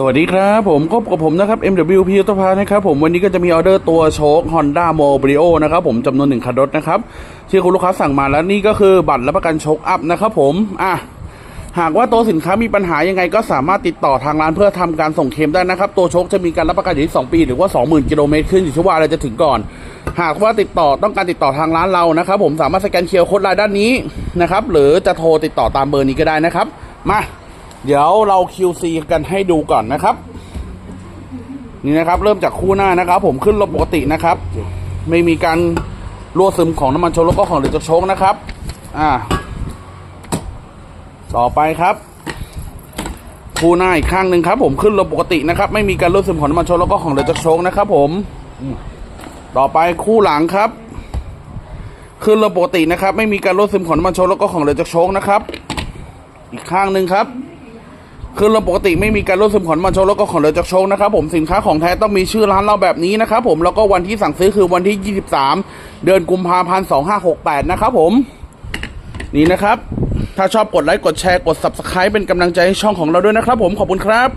สวัสดีครับผมพบกับผมนะครับ MWP ยุทธภานะครับผมวันนี้ก็จะมีออเดอร์ตัวโชค Honda m o b r i o นะครับผมจำนวนหนึ่งคันรถนะครับที่คุณลูกค้าสั่งมาแล้วนี่ก็คือบัตรรับประกันโชคอัพนะครับผมอะหากว่าตัวสินค้ามีปัญหายังไงก็สามารถติดต่อทางร้านเพื่อทำการส่งเคลมได้นะครับตัวโชคจะมีการรับประกันอยู่ที่2ปี หรือว่า 20,000กิโลเมตรขึ้นอยู่ที่ว่าอะไรจะถึงก่อน หากว่าติดต่อต้องการติดต่อทางร้านเรานะครับผมสามารถสแกนเคอร์โค้ดไลน์ด้านนี้นะครับหรือจะโทรติดต่อตามเบอร์นี้ก็ได้นะครับมา เดี๋ยวเรา QC กันให้ดูก่อนนะครับ นี่นะครับ เริ่มจากคู่หน้านะครับ ผมขึ้นรถปกตินะครับ ไม่มีการรั่วซึมของน้ำมันโชว์แล้วก็ของเหลือจากโชคนะครับ อ่า ต่อไปครับ คู่หน้าอีกข้างหนึ่งครับ ผมขึ้นรถปกตินะครับ ไม่มีการรั่วซึมของน้ำมันโชว์แล้วก็ของเหลือจากโชคนะครับ ผมต่อไปคู่หลังครับ ขึ้นรถปกตินะครับ ไม่มีการรั่วซึมของน้ำมันโชว์แล้วก็ของเหลือจากโชคนะครับ อีกข้างหนึ่งครับ คือเราปกติไม่มีการลดซึมของมันโชว์แล้วก็ของเหลือจากโชว์นะครับผมสินค้าของแท้ต้องมีชื่อร้านเราแบบนี้นะครับผมแล้วก็วันที่สั่งซื้อคือวันที่ 23 เดือนกุมภาพันธ์2568 นะครับผม นี่นะครับ ถ้าชอบกดไลค์กดแชร์กด subscribe เป็นกำลังใจให้ช่องของเราด้วยนะครับผมขอบคุณครับ